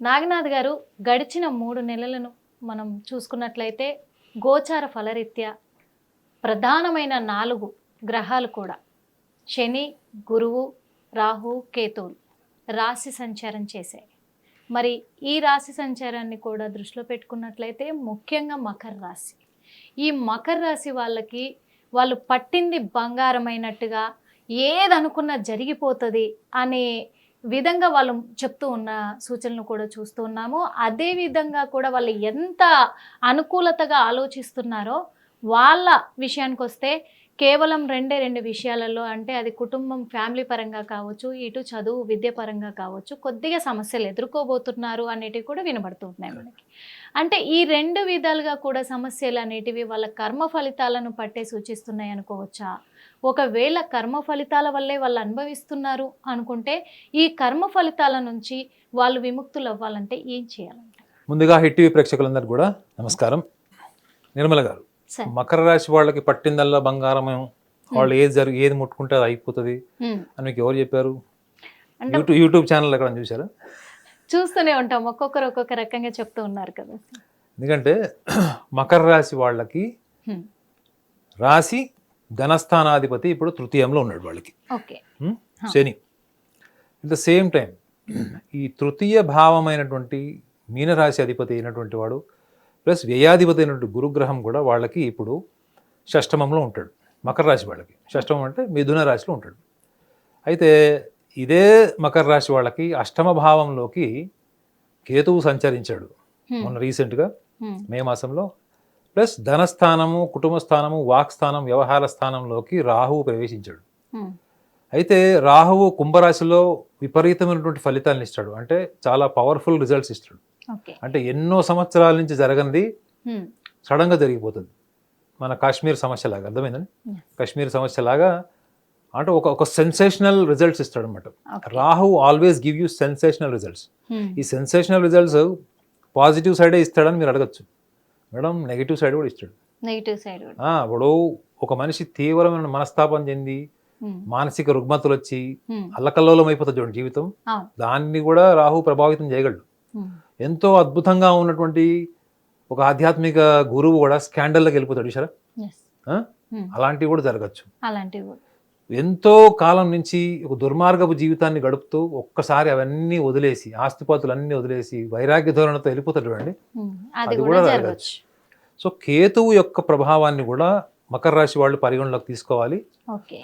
నాగనాథ్ గారు గడిచిన మూడు నెలలను మనం చూసుకున్నట్లయితే గోచార ఫలరీత్యా ప్రధానమైన నాలుగు గ్రహాలు కూడా శని గురువు రాహు కేతువులు రాశి సంచారం చేశాయి. మరి ఈ రాశి సంచారాన్ని కూడా దృష్టిలో పెట్టుకున్నట్లయితే ముఖ్యంగా మకర రాశి. ఈ మకర రాశి వాళ్ళకి వాళ్ళు పట్టింది బంగారమైనట్టుగా ఏదనుకున్నా జరిగిపోతుంది అనే విధంగా వాళ్ళు చెప్తూ ఉన్న సూచనలు కూడా చూస్తూ ఉన్నాము. అదే విధంగా కూడా వాళ్ళు ఎంత అనుకూలతగా ఆలోచిస్తున్నారో వాళ్ళ విషయానికి వస్తే కేవలం రెండే రెండు విషయాలలో అంటే అది కుటుంబం ఫ్యామిలీ పరంగా కావచ్చు ఇటు చదువు విద్య పరంగా కావచ్చు కొద్దిగా సమస్యలు ఎదుర్కోబోతున్నారు అనేటివి కూడా వినబడుతున్నాయి మనకి. అంటే ఈ రెండు విధాలుగా కూడా సమస్యలు అనేటివి వాళ్ళ కర్మ ఫలితాలను పట్టే సూచిస్తున్నాయి అనుకోవచ్చా? ఒకవేళ కర్మ ఫలితాల వల్లే వాళ్ళు అనుభవిస్తున్నారు అనుకుంటే ఈ కర్మ ఫలితాల నుంచి వాళ్ళు విముక్తులు అవ్వాలంటే ఏం చేయాలంటే? ముందుగా హిట్ టీవీ ప్రేక్షకులందరికీ కూడా నమస్కారం. నిర్మల గారు మకర రాశి వాళ్ళకి పట్టిందల్లా బంగారం వాళ్ళు ఏది జరిగి ఏది ముట్టుకుంటే అది అయిపోతుంది. అని మీకు ఎవరు చెప్పారు? యూట్యూబ్ యూట్యూబ్ ఛానల్ ఎక్కడ చూసారా చూస్తూనే ఉంటాం. ఒక్కొక్కరు ఒక్కొక్క రకంగా చెప్తూ ఉన్నారు కదా. ఎందుకంటే మకర రాశి వాళ్ళకి. రాశి ధనస్థానాధిపతి ఇప్పుడు తృతీయంలో ఉన్నాడు వాళ్ళకి? Shani. At the same time ఈ తృతీయ భావమైనటువంటి మీనరాశి అధిపతి అయినటువంటి వాడు ప్లస్ వ్యయాధిపతి అయినటువంటి గురుగ్రహం కూడా వాళ్ళకి ఇప్పుడు షష్టమంలో ఉంటాడు మకర రాశి వాళ్ళకి. షష్టమం అంటే మిథున రాశిలో ఉంటాడు. అయితే ఇదే మకర రాశి వాళ్ళకి అష్టమ భావంలోకి కేతువు సంచరించాడు. మొన్న రీసెంట్గా. మే మాసంలో ప్లస్ ధనస్థానము కుటుంబ స్థానము వాక్ స్థానం వ్యవహార స్థానంలోకి రాహువు ప్రవేశించాడు ఉమ్. అయితే రాహువు కుంభరాశిలో విపరీతమైనటువంటి ఫలితాలను ఇస్తాడు అంటే చాలా పవర్ఫుల్ రిజల్ట్స్ ఇస్తాడు అంటే ఎన్నో సంవత్సరాల నుంచి జరగనిది ఉమ్. సడన్గా జరిగిపోతుంది మన కాశ్మీర్ సమస్యలాగా అర్థమైందండి Yes. కాశ్మీర్ సమస్యలాగా అంటే ఒక ఒక సెన్సేషనల్ రిజల్ట్స్ ఇస్తాడు అనమాట. Rahu always give you sensational results. ఈ సెన్సేషనల్ రిజల్ట్స్ పాజిటివ్ సైడే ఇస్తాడని మీరు అడగచ్చు మేడం నెగిటివ్ సైడ్ కూడా ఇస్తాడు నెగిటివ్ సైడ్ ఇప్పుడు ఒక మనిషి తీవ్రమైన మనస్తాపం చెంది. మానసిక రుగ్మతలు వచ్చి. అల్లకల్లోలం అయిపోతుంది చూడండి జీవితం దాన్ని కూడా రాహు ప్రభావితం చేయగలడు. ఎంతో అద్భుతంగా ఉన్నటువంటి ఒక ఆధ్యాత్మిక గురువు కూడా స్కాండల్లోకి వెళ్ళిపోతాడు చూసారా? ఉమ్. అలాంటివి కూడా జరగచ్చు అలాంటివి కూడా ఎంతో కాలం నుంచి ఒక దుర్మార్గపు జీవితాన్ని గడుపుతూ ఒక్కసారి అవన్నీ వదిలేసి ఆస్తిపాతులు అన్నీ వదిలేసి వైరాగ్య ధోరణితో వెళ్ళిపోతాడు చూడండి. ఉమ్. అది కూడా జరగచ్చు. సో కేతువు యొక్క ప్రభావాన్ని కూడా మకర రాశి వాళ్ళు పరిగణలోకి తీసుకోవాలి.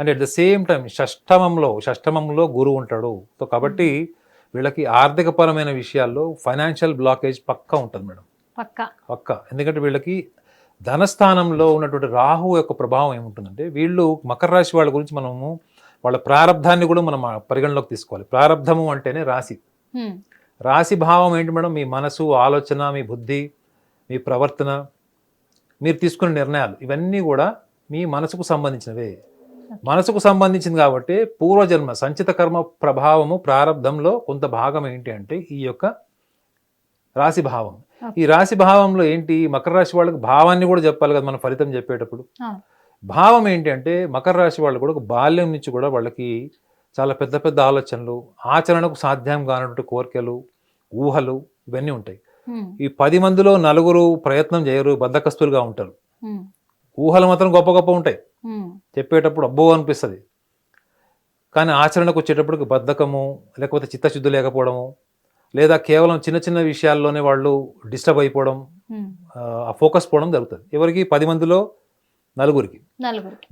And at the same time షష్టమంలో షష్టమంలో గురువు ఉంటాడు. సో కాబట్టి వీళ్ళకి ఆర్థికపరమైన విషయాల్లో ఫైనాన్షియల్ బ్లాకేజ్ పక్కా ఉంటుంది మేడం. పక్క. పక్క. ఎందుకంటే వీళ్ళకి ధనస్థానంలో ఉన్నటువంటి రాహు యొక్క ప్రభావం ఏముంటుందంటే వీళ్ళు మకర రాశి వాళ్ళ గురించి మనము వాళ్ళ ప్రారంధాన్ని కూడా మనం పరిగణలోకి తీసుకోవాలి. ప్రారంధము అంటేనే రాశి. రాశి భావం ఏంటి మేడం? మీ మనసు ఆలోచన మీ బుద్ధి మీ ప్రవర్తన మీరు తీసుకునే నిర్ణయాలు. ఇవన్నీ కూడా మీ మనసుకు సంబంధించినవే. మనసుకు సంబంధించింది కాబట్టి పూర్వజన్మ సంచిత కర్మ ప్రభావము ప్రారంధంలో కొంత భాగం ఏంటి అంటే ఈ యొక్క రాశి భావం. ఈ రాశి భావంలో ఏంటి మకర రాశి వాళ్ళకి భావాన్ని కూడా చెప్పాలి కదా మనం ఫలితం చెప్పేటప్పుడు. భావం ఏంటి అంటే మకర రాశి వాళ్ళు కూడా ఒక బాల్యం నుంచి కూడా వాళ్ళకి చాలా పెద్ద పెద్ద ఆలోచనలు ఆచరణకు సాధ్యం కానటువంటి కోరికలు ఊహలు ఇవన్నీ ఉంటాయి. ఈ పది మందిలో నలుగురు ప్రయత్నం చేయరు బద్దకస్తులుగా ఉంటారు. ఊహలు మాత్రం గొప్ప గొప్ప ఉంటాయి. చెప్పేటప్పుడు అబ్బో అనిపిస్తుంది కానీ ఆచరణకు వచ్చేటప్పటికి బద్ధకము లేకపోతే చిత్తశుద్ధి లేకపోవడము లేదా కేవలం చిన్న చిన్న విషయాల్లోనే వాళ్ళు డిస్టర్బ్ అయిపోవడం. ఆ ఫోకస్ పోవడం జరుగుతుంది. ఎవరికి? పది మందిలో నలుగురికి.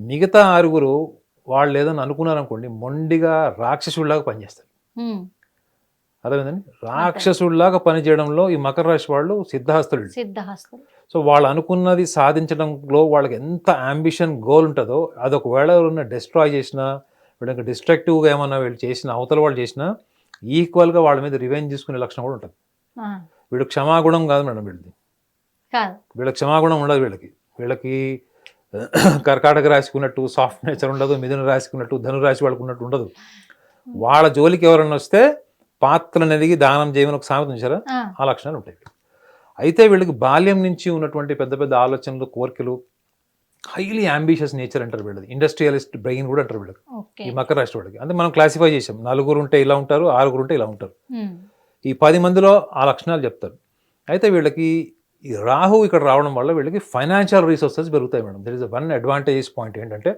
మిగతా ఆరుగురు వాళ్ళు ఏదైనా అనుకున్నారనుకోండి మొండిగా రాక్షసుడిలాగా పనిచేస్తారు. అర్థమైందండి? రాక్షసుడిలాగా పనిచేయడంలో ఈ మకర రాశి వాళ్ళు సిద్ధహస్తులు. సిద్ధహస్తులు. సో వాళ్ళు అనుకున్నది సాధించడంలో వాళ్ళకి ఎంత అంబిషన్ గోల్ ఉంటుందో అది ఒకవేళ ఎవరైనా డిస్ట్రాయ్ చేసినా వీళ్ళకి డిస్ట్రక్టివ్గా ఏమన్నా వీళ్ళు చేసిన అవతల వాళ్ళు చేసినా ఈక్వల్గా వాళ్ళ మీద రివెంజ్ తీసుకునే లక్షణం కూడా ఉంటుంది. వీళ్ళకి క్షమాగుణం కాదు మేడం వీళ్ళది. కాదు. వీళ్ళకి క్షమాగుణం ఉండదు వీళ్ళకి. వీళ్ళకి కర్కాటక రాశికున్నట్టు సాఫ్ట్ నేచర్ ఉండదు మిథున రాశికున్నట్టు ధను రాశి వాళ్ళకు ఉన్నట్టు ఉండదు. వాళ్ళ జోలికి ఎవరైనా వస్తే పాత్రలు నెరిగి దానం చేయమని ఒక సామెత ఉంచారా. ఆ లక్షణాలు ఉంటాయి. అయితే వీళ్ళకి బాల్యం నుంచి ఉన్నటువంటి పెద్ద పెద్ద ఆలోచనలు కోరికలు హైలీ అంబిషియస్ నేచర్ అంటారు వీళ్ళది. ఇండస్ట్రియలిస్ట్ బ్రెయిన్ కూడా అంటారు వీళ్ళకి. ఈ మకర రాష్ట్ర వాళ్ళకి. అంటే మనం క్లాసిఫై చేసాం నలుగురు ఉంటే ఇలా ఉంటారు ఆరుగురు ఉంటే ఇలా ఉంటారు. ఉమ్. ఈ పది మందిలో ఆ లక్షణాలు చెప్తారు. అయితే వీళ్ళకి ఈ రాహు ఇక్కడ రావడం వల్ల వీళ్ళకి ఫైనాన్షియల్ రీసోర్సెస్ పెరుగుతాయి madam. There is one advantages point ఏంటంటే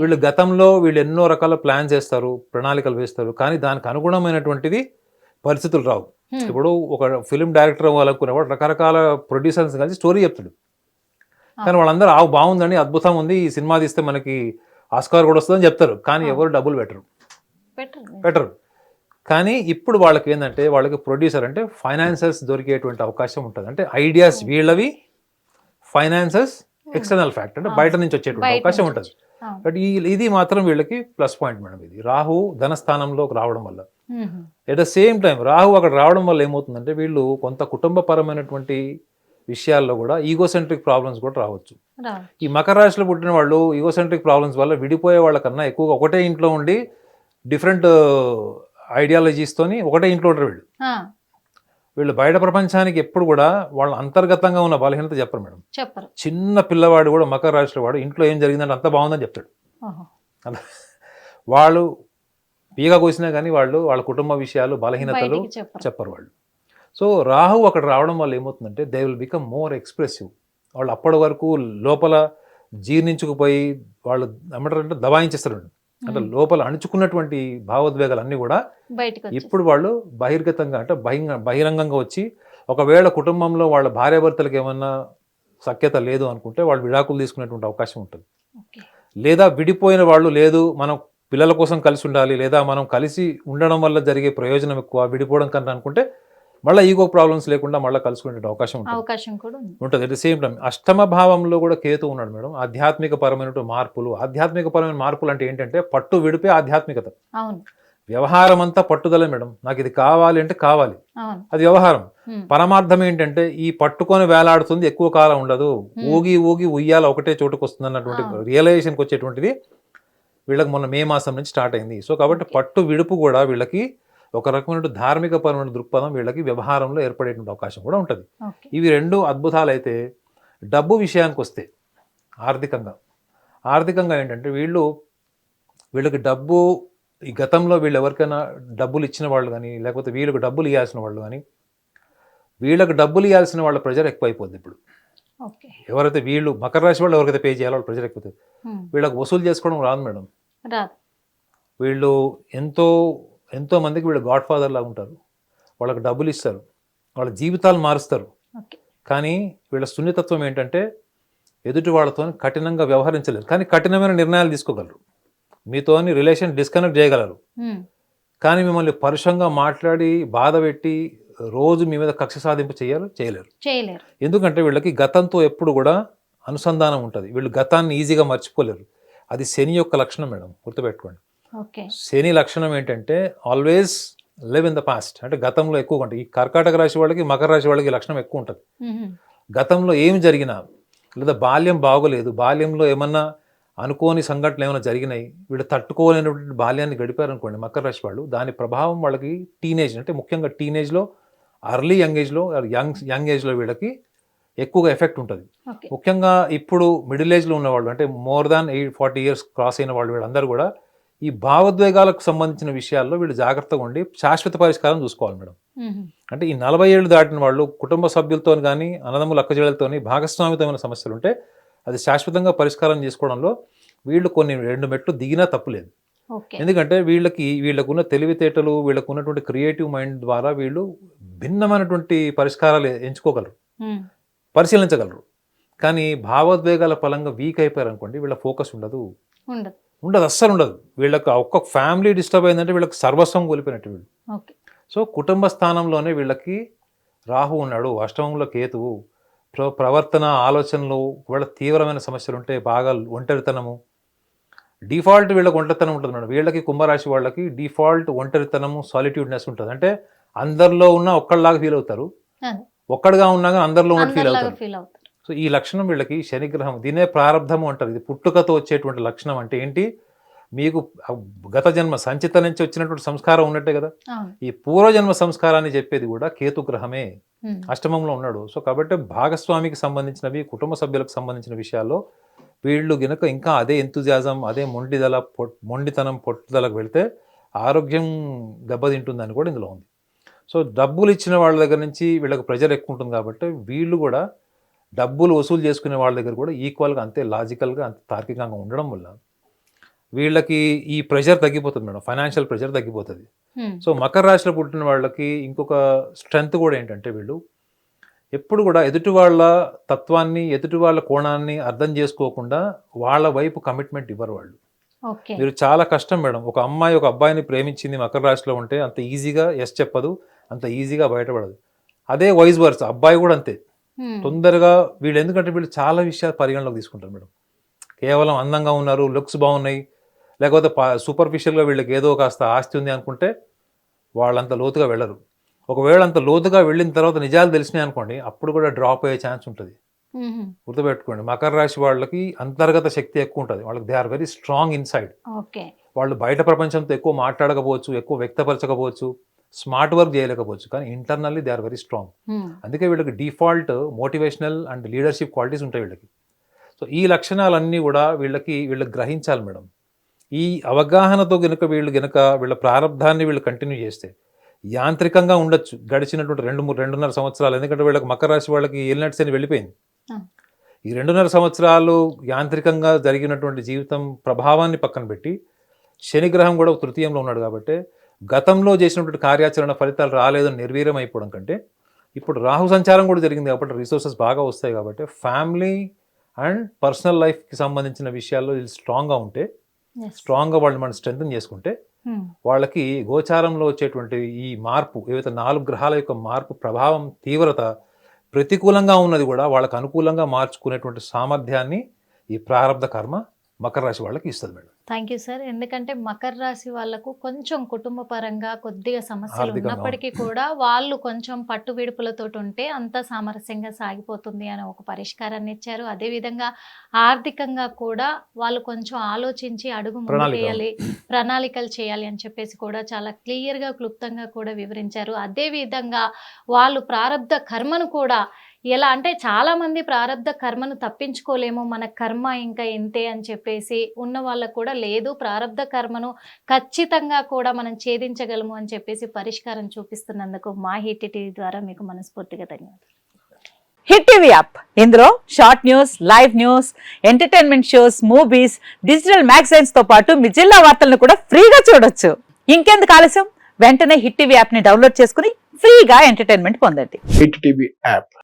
వీళ్ళు గతంలో వీళ్ళు ఎన్నో రకాల ప్లాన్స్ వేస్తారు ప్రణాళికలు వేస్తారు. కానీ దానికి అనుగుణమైనటువంటిది పరిస్థితులు రావు. Hmm. ఇప్పుడు ఒక ఫిల్మ్ డైరెక్టర్ అవ్వాలనుకునేవాడు రకరకాల ప్రొడ్యూసర్స్ కలిసి స్టోరీ చెప్తాడు. కానీ వాళ్ళందరూ ఆ బాగుందండి అద్భుతం ఉంది ఈ సినిమా తీస్తే మనకి ఆస్కార్ కూడా వస్తుందని చెప్తారు. కానీ. ఎవరు డబ్బులు పెట్టరు. బెటర్ పెట్టరు. కానీ ఇప్పుడు వాళ్ళకి ఏంటంటే వాళ్ళకి ప్రొడ్యూసర్ అంటే ఫైనాన్సర్స్ దొరికేటువంటి అవకాశం ఉంటుంది. అంటే ఐడియాస్ వీళ్ళవి ఫైనాన్సర్స్ ఎక్స్టర్నల్ ఫ్యాక్ట్ అంటే బయట నుంచి వచ్చేటువంటి అవకాశం ఉంటుంది. బట్ ఈ ఇది మాత్రం వీళ్ళకి ప్లస్ పాయింట్ మేడం ఇది. రాహు ధనస్థానంలోకి రావడం వల్ల. At the same time Rahu అక్కడ రావడం వల్ల ఏమవుతుందంటే వీళ్ళు కొంత కుటుంబపరమైనటువంటి విషయాల్లో కూడా ఈగోసెంట్రిక్ ప్రాబ్లమ్స్ కూడా రావచ్చు. ఈ మకర రాశిలో పుట్టిన వాళ్ళు ఈగోసెంట్రిక్ ప్రాబ్లమ్స్ వల్ల విడిపోయే వాళ్ళకన్నా ఎక్కువగా ఒకటే ఇంట్లో ఉండి డిఫరెంట్ ఐడియాలజీస్తోని ఒకటే ఇంట్లో ఉంటారు వీళ్ళు. వీళ్ళు బయట ప్రపంచానికి ఎప్పుడు కూడా వాళ్ళ అంతర్గతంగా ఉన్న బలహీనత చెప్పరు మేడం. చెప్పరు. చిన్న పిల్లవాడు కూడా మకర రాశిలో వాడు ఇంట్లో ఏం జరిగిందంటే అంత బాగుందని చెప్తాడు. వాళ్ళు పీగ కోసినా కానీ వాళ్ళు వాళ్ళ కుటుంబ విషయాలు బలహీనతలు చెప్పరు వాళ్ళు. సో రాహు అక్కడ రావడం వల్ల ఏమవుతుందంటే they will become more expressive వాళ్ళు అప్పటి వరకు లోపల జీర్ణించుకుపోయి వాళ్ళు ఏమంటారంటే దబాయించేస్తారు అంటే. లోపల అణుచుకున్నటువంటి భావోద్వేగాలు అన్నీ కూడా. ఇప్పుడు వాళ్ళు బహిర్గతంగా అంటే బహింగ బహిరంగంగా వచ్చి ఒకవేళ కుటుంబంలో వాళ్ళ భార్యాభర్తలకు ఏమన్నా సఖ్యత లేదు అనుకుంటే వాళ్ళు విడాకులు తీసుకునేటువంటి అవకాశం ఉంటుంది. లేదా విడిపోయిన వాళ్ళు లేదు మనం పిల్లల కోసం కలిసి ఉండాలి లేదా మనం కలిసి ఉండడం వల్ల జరిగే ప్రయోజనం ఎక్కువ విడిపోవడం కన్నా అనుకుంటే మళ్ళీ ఈగో ప్రాబ్లమ్స్ లేకుండా మళ్ళీ కలుసుకునే అవకాశం ఉంటుంది. అవకాశం కూడా ఉంది. ఉంటుంది. అట్ ద సేమ్ టైం అష్టమ భావంలో కూడా కేతు ఉన్నాడు మేడం. ఆధ్యాత్మిక పరమైన మార్పులు. ఆధ్యాత్మిక పరమైన మార్పులు అంటే ఏంటంటే పట్టు విడిపే ఆధ్యాత్మికత. అవును. వ్యవహారం అంతా పట్టుదలే మేడం. నాకు ఇది కావాలి అంటే కావాలి. అది వ్యవహారం. పరమార్థం ఏంటంటే ఈ పట్టుకొని వేలాడుతుంది ఎక్కువ కాలం ఉండదు. ఊగి ఊగి ఉయ్యాల ఒకటే చోటుకు వస్తుంది అన్నటువంటి. రియలైజేషన్కి వచ్చేటువంటిది వీళ్ళకి మొన్న మే మాసం నుంచి స్టార్ట్ అయింది. సో కాబట్టి. పట్టు విడుపు కూడా వీళ్ళకి ఒక రకమైన ధార్మిక పరమైన దృక్పథం వీళ్ళకి వ్యవహారంలో ఏర్పడేటువంటి అవకాశం కూడా ఉంటుంది. ఇవి రెండు అద్భుతాలు అయితే డబ్బు విషయానికి వస్తే ఆర్థికంగా ఆర్థికంగా ఏంటంటే వీళ్ళు వీళ్ళకి డబ్బు ఈ గతంలో వీళ్ళు ఎవరికైనా డబ్బులు ఇచ్చిన వాళ్ళు కానీ లేకపోతే వీళ్ళకి డబ్బులు ఇవ్వాల్సిన వాళ్ళు కానీ వీళ్ళకి డబ్బులు ఇవ్వాల్సిన వాళ్ళ ప్రెజర్ ఎక్కువైపోద్ది ఇప్పుడు. ఎవరైతే వీళ్ళు మకర రాశి వాళ్ళు ఎవరికైతే పే చేయాలో వాళ్ళ ప్రెజర్ ఎక్కువ. వీళ్ళకి వసూలు చేసుకోవడం రాదు మేడం. రాదు. వీళ్ళు ఎంతో ఎంతో మందికి వీళ్ళు గాడ్ ఫాదర్ లాగా ఉంటారు. వాళ్ళకి డబ్బులు ఇస్తారు. వాళ్ళ జీవితాలు మారుస్తారు. కానీ వీళ్ళ సున్నితత్వం ఏంటంటే ఎదుటి వాళ్ళతో కఠినంగా వ్యవహరించలేరు. కానీ కఠినమైన నిర్ణయాలు తీసుకోగలరు. మీతోని రిలేషన్ డిస్కనెక్ట్ చేయగలరు. కానీ మిమ్మల్ని పరుషంగా మాట్లాడి బాధ పెట్టి రోజు మీ మీద కక్ష సాధింపు చేయాలి చేయలేరు. చేయలేరు. ఎందుకంటే వీళ్ళకి గతంతో ఎప్పుడు కూడా అనుసంధానం ఉంటుంది. వీళ్ళు గతాన్ని ఈజీగా మర్చిపోలేరు. అది శని యొక్క లక్షణం మేడం. గుర్తుపెట్టుకోండి. శని లక్షణం ఏంటంటే always live in the past. అంటే గతంలో ఎక్కువ ఉంటుంది ఈ కర్కాటక రాశి వాళ్ళకి మకర రాశి వాళ్ళకి ఈ లక్షణం ఎక్కువ ఉంటుంది. గతంలో ఏమి జరిగినా లేదా బాల్యం బాగోలేదు బాల్యంలో ఏమన్నా అనుకోని సంఘటనలు ఏమైనా జరిగినాయి వీళ్ళు తట్టుకోలేనటువంటి బాల్యాన్ని గడిపారనుకోండి మకర రాశి వాళ్ళు దాని ప్రభావం వాళ్ళకి టీనేజ్ అంటే ముఖ్యంగా టీనేజ్లో అర్లీ యంగ్ ఏజ్లో యంగ్ యంగ్ ఏజ్లో వీళ్ళకి ఎక్కువగా ఎఫెక్ట్ ఉంటుంది. ముఖ్యంగా ఇప్పుడు మిడిల్ ఏజ్లో ఉన్నవాళ్ళు అంటే more than eight forty years cross అయిన వాళ్ళు వీళ్ళందరూ కూడా ఈ భావోద్వేగాలకు సంబంధించిన విషయాల్లో వీళ్ళు జాగ్రత్తగా ఉండి శాశ్వత పరిష్కారం చూసుకోవాలి మేడం. అంటే ఈ నలభై ఏళ్ళు దాటిన వాళ్ళు కుటుంబ సభ్యులతో కానీ అన్నదమ్ముల అక్కజేళ్ళతోని భాగస్వామితమైన సమస్యలు ఉంటే అది శాశ్వతంగా పరిష్కారం చేసుకోవడంలో వీళ్ళు కొన్ని రెండు మెట్లు దిగినా తప్పులేదు ఎందుకంటే వీళ్ళకి వీళ్ళకున్న తెలివితేటలు వీళ్ళకు ఉన్నటువంటి క్రియేటివ్ మైండ్ ద్వారా వీళ్ళు భిన్నమైనటువంటి పరిష్కారాలు ఎంచుకోగలరు. పరిశీలించగలరు. కానీ భావోద్వేగాల పరంగా వీక్ అయిపోయారు అనుకోండి వీళ్ళ ఫోకస్ ఉండదు. ఉండదు. ఉండదు అస్సలు ఉండదు. వీళ్ళకి ఆ ఒక్క ఫ్యామిలీ డిస్టర్బ్ అయిందంటే వీళ్ళకి సర్వస్వం కోల్పోయినట్టు వీళ్ళు. సో కుటుంబ స్థానంలోనే వీళ్ళకి రాహు ఉన్నాడు అష్టమంలో కేతువు. ప్ర ప్రవర్తన ఆలోచనలు వీళ్ళ తీవ్రమైన సమస్యలు ఉంటే బాగా ఒంటరితనము. డిఫాల్ట్ వీళ్ళకి ఒంటరితనం ఉంటుంది మేడం. వీళ్ళకి కుంభరాశి వాళ్ళకి డిఫాల్ట్ ఒంటరితనము సాలిట్యూడ్నెస్ ఉంటుంది. అంటే అందరిలో ఉన్న ఒక్కళ్ళలాగా ఫీల్ అవుతారు. ఒక్కడిగా ఉన్నా కానీ అందరిలో ఉన్నట్టు ఫీల్ అవుతారు. సో ఈ లక్షణం వీళ్ళకి శనిగ్రహం దీనే ప్రారంధము అంటారు. ఇది పుట్టుకతో వచ్చేటువంటి లక్షణం అంటే ఏంటి? మీకు గత జన్మ సంచిత నుంచి వచ్చినటువంటి సంస్కారం ఉన్నట్టే కదా? ఈ పూర్వజన్మ సంస్కారాన్ని చెప్పేది కూడా కేతు గ్రహమే. Hmm. అష్టమంలో ఉన్నాడు. సో కాబట్టి భాగస్వామికి సంబంధించినవి కుటుంబ సభ్యులకు సంబంధించిన విషయాల్లో వీళ్ళు గనుక ఇంకా అదే ఎంతుజాజం అదే మొండిదల పొట్ మొండితనం పొట్టుదలకు వెళ్తే ఆరోగ్యం దెబ్బతింటుందని కూడా ఇందులో ఉంది. సో డబ్బులు ఇచ్చిన వాళ్ళ దగ్గర నుంచి వీళ్ళకి ప్రెజర్ ఎక్కువ ఉంటుంది కాబట్టి వీళ్ళు కూడా డబ్బులు వసూలు చేసుకునే వాళ్ళ దగ్గర కూడా ఈక్వల్గా అంతే లాజికల్గా అంతే తార్కికంగా ఉండడం వల్ల వీళ్ళకి ఈ ప్రెషర్ తగ్గిపోతుంది మేడం. ఫైనాన్షియల్ ప్రెషర్ తగ్గిపోతుంది. సో మకర రాశిలో పుట్టిన వాళ్ళకి ఇంకొక స్ట్రెంగ్త్ కూడా ఏంటంటే వీళ్ళు ఎప్పుడు కూడా ఎదుటి వాళ్ళ తత్వాన్ని ఎదుటి వాళ్ళ కోణాన్ని అర్థం చేసుకోకుండా వాళ్ళ వైపు కమిట్మెంట్ ఇవ్వరు వాళ్ళు. మీరు చాలా కష్టం మేడం. ఒక అమ్మాయి ఒక అబ్బాయిని ప్రేమించింది మకర రాశిలో ఉంటే అంత ఈజీగా ఎస్ చెప్పదు అంత ఈజీగా బయటపడదు. అదే వైస్ వర్స్ అబ్బాయి కూడా అంతే. తొందరగా వీళ్ళు ఎందుకంటే వీళ్ళు చాలా విషయాలు పరిగణలోకి తీసుకుంటారు మేడం. కేవలం అందంగా ఉన్నారు లుక్స్ బాగున్నాయి లేకపోతే సూపర్ఫిషియల్గా వీళ్ళకి ఏదో కాస్త ఆస్తి ఉంది అనుకుంటే వాళ్ళంత లోతుగా వెళ్ళరు. ఒకవేళ అంత లోతుగా వెళ్ళిన తర్వాత నిజాలు తెలిసినాయి అనుకోండి అప్పుడు కూడా డ్రాప్ అయ్యే ఛాన్స్ ఉంటుంది. గుర్తుపెట్టుకోండి మకర రాశి వాళ్ళకి అంతర్గత శక్తి ఎక్కువ ఉంటుంది. వాళ్ళకి they are very strong inside వాళ్ళు బయట ప్రపంచంతో ఎక్కువ మాట్లాడకపోవచ్చు ఎక్కువ వ్యక్తపరచకపోవచ్చు. స్మార్ట్ వర్క్ చేయలేకపోవచ్చు కానీ internally they are very strong. Hmm. అందుకే వీళ్ళకి default motivational and leadership qualities ఉంటాయి వీళ్ళకి. సో ఈ లక్షణాలన్నీ కూడా వీళ్ళకి వీళ్ళకి గ్రహించాలి మేడం. ఈ అవగాహనతో గనుక వీళ్ళు గనుక వీళ్ళ ప్రారంధాన్ని వీళ్ళు కంటిన్యూ చేస్తే యాంత్రికంగా ఉండొచ్చు. గడిచినటువంటి రెండు మూడు రెండున్నర సంవత్సరాలు ఎందుకంటే వీళ్ళకి మకర రాశి వాళ్ళకి ఏలినట్స్ అని వెళ్ళిపోయింది. ఈ రెండున్నర సంవత్సరాలు యాంత్రికంగా జరిగినటువంటి జీవితం ప్రభావాన్ని పక్కన పెట్టి శనిగ్రహం కూడా తృతీయంలో ఉన్నాడు కాబట్టి గతంలో చేసినటువంటి కార్యాచరణ ఫలితాలు రాలేదని నిర్వీర్యం అయిపోవడం కంటే ఇప్పుడు రాహు సంచారం కూడా జరిగింది కాబట్టి రిసోర్సెస్ బాగా వస్తాయి కాబట్టి ఫ్యామిలీ అండ్ పర్సనల్ లైఫ్కి సంబంధించిన విషయాల్లో వీళ్ళు స్ట్రాంగ్గా ఉంటే. స్ట్రాంగ్గా వాళ్ళు మనం స్ట్రెంగ్ చేసుకుంటే హ్మ్. వాళ్ళకి గోచారంలో వచ్చేటువంటి ఈ మార్పు ఏవైతే నాలుగు గ్రహాల యొక్క మార్పు ప్రభావం తీవ్రత ప్రతికూలంగా ఉన్నది కూడా వాళ్ళకి అనుకూలంగా మార్చుకునేటువంటి సామర్థ్యాన్ని ఈ ప్రారంధ కర్మ మకర రాశి వాళ్ళకి ఇస్తుంది మేడం థ్యాంక్ యూ సార్. ఎందుకంటే మకర రాశి వాళ్ళకు కొంచెం కుటుంబ పరంగా కొద్దిగా సమస్యలు ఉన్నప్పటికీ కూడా వాళ్ళు కొంచెం పట్టు విడుపులతో ఉంటే అంత సామరస్యంగా సాగిపోతుంది అని ఒక పరిష్కారాన్ని ఇచ్చారు. అదేవిధంగా ఆర్థికంగా కూడా వాళ్ళు కొంచెం ఆలోచించి అడుగు. ముందుకేయాలి ప్రణాళికలు చేయాలి అని చెప్పేసి కూడా చాలా క్లియర్గా క్లుప్తంగా కూడా వివరించారు. అదేవిధంగా వాళ్ళు ప్రారంధ కర్మను కూడా ఎలా అంటే చాలా మంది ప్రారంధ కర్మను తప్పించుకోలేము మన కర్మ ఇంకా ఇంతే అని చెప్పేసి ఉన్న వాళ్ళకు కూడా లేదు. ప్రారంధ కర్మను ఖచ్చితంగా కూడా మనం ఛేదించగలము అని చెప్పేసి పరిష్కారం చూపిస్తున్నందుకు మా హిట్ టీవీ ద్వారా మీకు మనస్ఫూర్తిగా ధన్యవాదాలు. Hit TV app. ఇందులో short news live news entertainment shows movies digital మ్యాగజైన్స్తో పాటు మీ జిల్లా వార్తలను కూడా ఫ్రీగా చూడొచ్చు. ఇంకెందుకు ఆలస్యం? వెంటనే హిట్ టీవీ యాప్ని డౌన్లోడ్ చేసుకుని ఫ్రీగా ఎంటర్టైన్మెంట్ పొందండి. Hit TV app.